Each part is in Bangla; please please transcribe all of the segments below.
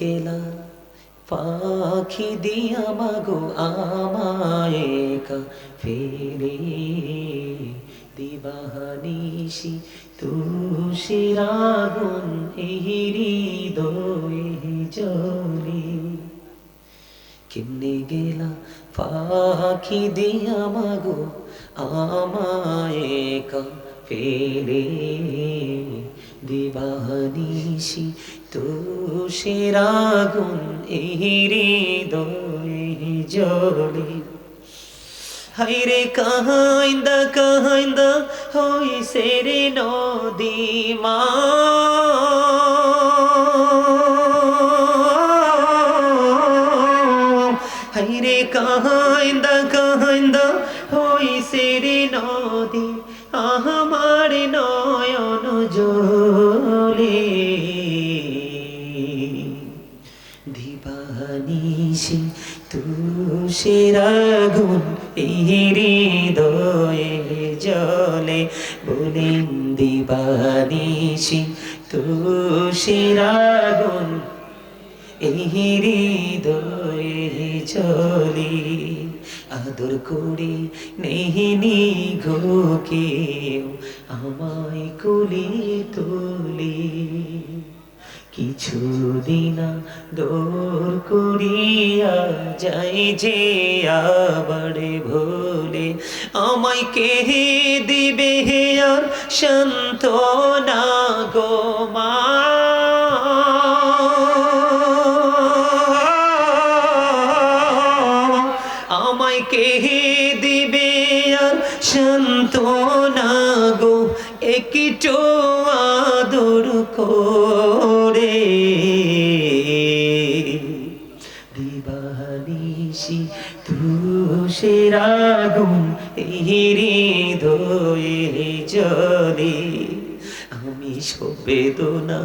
গেলা। পাখি দিয়া মাগো আমায় ফেরে দিবাহানিসি তুষির আগুন এই হৃদয়ে জলে কেমনে গেলা পাখি দিয়া মাগো আমায় ফেরে দিবানিসি তুষের আগুন এই হৃদয়ে জলে হাইরে কাহাইন্দা কাহাইন্দা, হইছে রে নদীমা হাইরে কাহাইন্দা কাহাইন্দা, হইছে রে নদী আমার নয়ন জলে তুষের আগুন হৃদয়ে জলে বলেন দিবানিসি তুষের আগুন হৃদয়ে জলে আদর করে নেহিনি ঘোকে আমায় কুলি তোলে। কিছুদিন দৌড় করিয়া যাই যে আবার ভোলে। আমায় কে দিবে আর শান্ত না গো মা? আমায় কে দিবে আর শান্ত না গো? একটু আদর করে। এই হৃদয়ে জলে আমি সবেদনা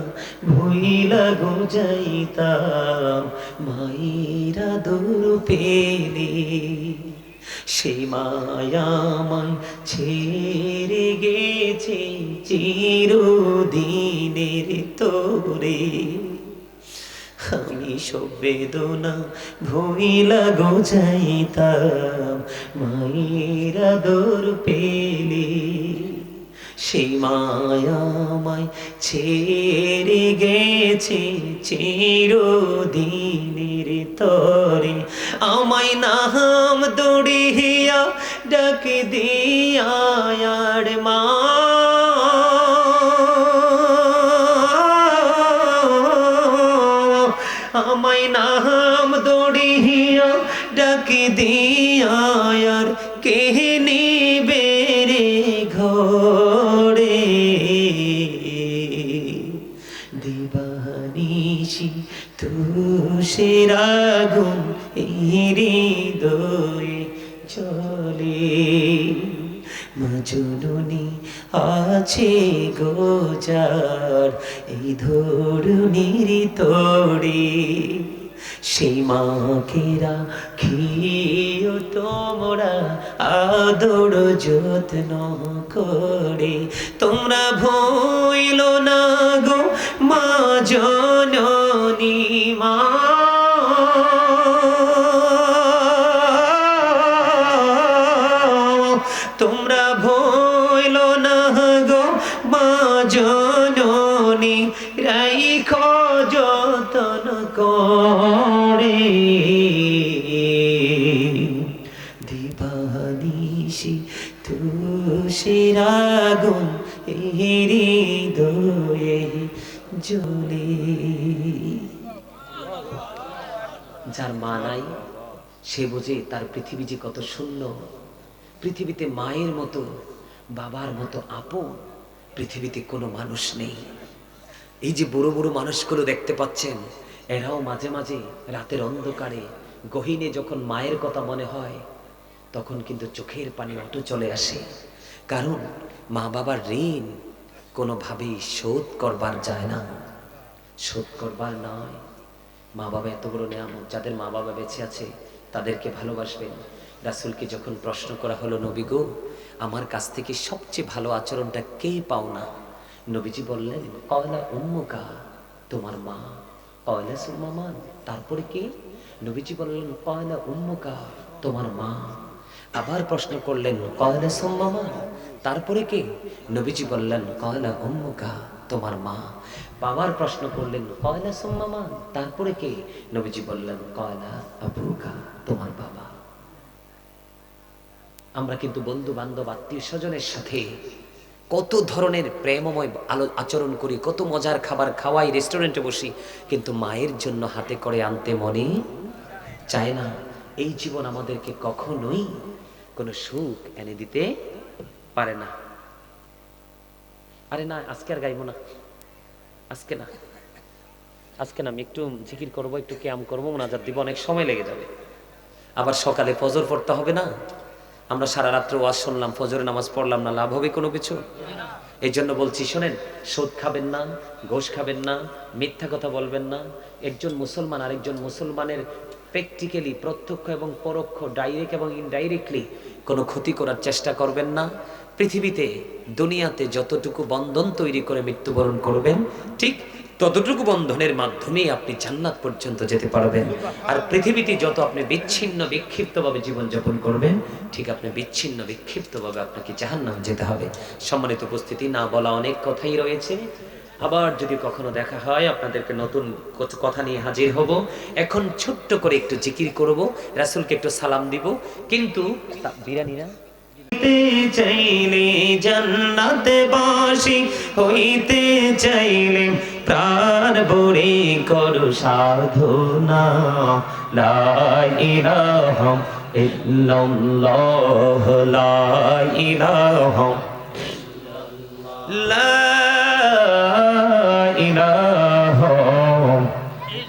ভইলা গো যাইতাম, মায়েরা দূর পেলে সেই মায়ামায় ছেড়ে গেছে চিরদিনের তোরে। আমি সব বেদনা ভইলা গো যাইতাম মায়ের আদর পেলে সেই মায়ামায় ছেড়ে গেছে চিরদিনের তরে। আমায় নাম দৌড়িয়া ডাক দিয়া আর মা আমায় নাম দৌড়িয়া ডাক দিয়া, আর কে নিবে রে ঘরে? দিবানিসি তুষের আগুন হৃদয়ে চলে মাজননি আছে গোজার এই ধরুনির তোড়ে সেই মাকেরা খেয়েও তোমরা আদর যত্ন করে। তোমরা ভইল না গো মা জননী মা মা জননী রাইখ যতন করে। দিবানিসি তুষের আগুন এই হৃদয়ে জ্বলে। যার মা নাই, সে বোঝে তার পৃথিবী যে কত শূন্য। পৃথিবীতে মায়ের মতো, বাবার মতো আপন। পৃথিবীতে কোনো মানুষ নেই। এই যে বুড়ো বুড়ো মানুষগুলো দেখতে পাচ্ছেন, এরাও মাঝে মাঝে রাতের অন্ধকারে, গহিনে যখন মায়ের কথা মনে হয়, তখন কিন্তু চোখের পানি অটো চলে আসে। কারণ মা বাবার ঋণ কোনোভাবেই শোধ করবার যায় না। শোধ করবার নয়। মা বাবা এত বড় নিয়ামত, যাদের মা বাবা বেঁচে আছে তাদেরকে ভালোবাসবেন। রাসুলকে যখন প্রশ্ন করা হলো, নবী গো, আমার কাছ থেকে সবচেয়ে ভালো আচরণটা কে পাও না? নবীজি বললেন, কয়লা উম্মুকা, তোমার মা। কয়লা সুমামান তারপরে কি? নবীজি বললেন, কয়লা উম্মুকা, তোমার মা। আবার প্রশ্ন করলেন, কয়লা সুম্মামান তারপরে কি? নবীজি বললেন, কয়লা উম্মুকা তোমার মা? বাবার প্রশ্ন করলেন, কয়লা সুম্মামান তারপরে কি? নবীজি বললেন, কয়লা আবুকা, তোমার বাবা। আমরা কিন্তু বন্ধু বান্ধব আত্মীয় স্বজনের সাথে কত ধরনের প্রেমময় আলো আচরণ করি, কত মজার খাবার খাওয়াই, রেস্টুরেন্টে বসি, কিন্তু মায়ের জন্য হাতে করে আনতে মনে চায় না। এই জীবন আমাদেরকে কখনোই কোনো সুখ এনে দিতে পারে না। আরে না, আজকে আর গাইবো না। আজকে না। আজকে না, আমি একটু জিকির করব, একটু ক্যাম করব মোনাজাত দিব, অনেক সময় লেগে যাবে। আবার সকালে ফজর পড়তে হবে না? আমরা সারা রাত্র ওয়াজ শুনলাম, ফজরের নামাজ পড়লাম না, লাভ হবে কোনো কিছু? এই জন্য বলছি, শোনেন, সুদ খাবেন না, ঘোষ খাবেন না, মিথ্যা কথা বলবেন না। একজন মুসলমান আরেকজন মুসলমানের প্র্যাকটিক্যালি প্রত্যক্ষ এবং পরোক্ষ ডাইরেক্ট এবং ইনডাইরেক্টলি কোনো ক্ষতি করার চেষ্টা করবেন না। পৃথিবীতে, দুনিয়াতে যতটুকু বন্ধন তৈরি করে মৃত্যুবরণ করবেন, ঠিক ততটুকু বন্ধনের মাধ্যমেই আপনি জান্নাত পর্যন্ত যেতে পারবেন। আর পৃথিবীতে যত আপনি বিচ্ছিন্ন, বিক্ষিপ্তভাবে জীবনযাপন করবেন, ঠিক আপনি বিচ্ছিন্ন, বিক্ষিপ্তভাবে আপনাকে জাহান্নাম যেতে হবে। সম্মানিত উপস্থিতি, না বলা অনেক কথাই রয়েছে। আবার যদি কখনো দেখা হয়, আপনাদেরকে নতুন কথা নিয়ে হাজির হব। এখন ছোট্ট করে একটু জিকির করব, রাসূলকে একটু সালাম দিব। কিন্তু তা- বিরানি না হইতে চাইলে জান্নাতে বাসি, হইতে চাইলে প্রাণ ভরে করো সাধনা। লা ইলাহা ইল্লাল্লাহ।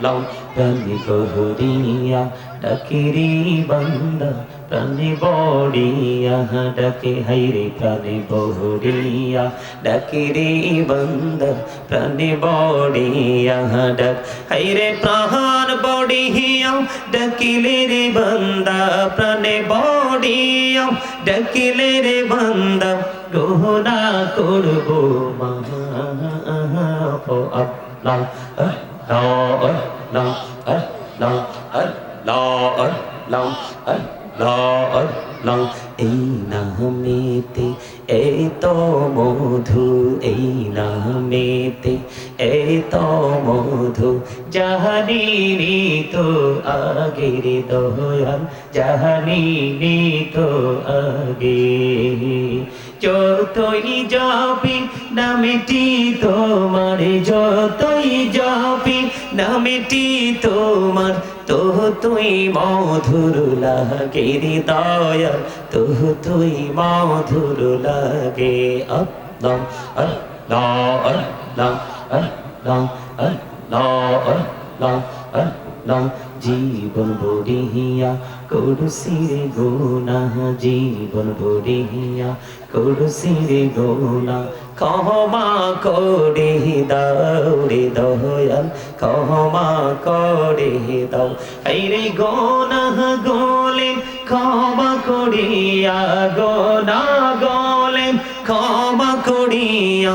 Allah, প্রাণী বহুরিয়া ডাকিরি বান্দা প্রাণী বড়িয়া ডাকে হাইরে প্রাণী বহুরিয়া ডাকিরি বান্দা প্রাণী বড়িয়া ডাক হাইরে প্রাণ বড়িয়া ডাকিলে রে বান্দা প্রাণে বড়িয়া ডাকিলে রে বান্দা গোনা করব আল্লাহ আল্লাহ। এই নামেতে এই তো মধু এই নামেতে এই তো মধু। জাহানি তো আগের দয়াল জাহানি তো আগে। যতই যাবি নামেটি তোমার যতই যা নামেটি তোমার। তোহ তুই মধুর লাগে, হৃদয়। তোহ তুই মধুর লাগে আল্লাহ আল্লাহ আল্লাহ আল্লাহ আল্লাহ আল্লাহ আল্লাহ জীবন বড়িয়া করুসির গোনা জীবন বড়িয়া করুসির গোনা ক্ষমা করে দাও রে দয়াল ক্ষমা করে দাও। এই রে গোনা গোলে ক্ষমা করিয়া গোনা গোলে ক্ষমা করিয়া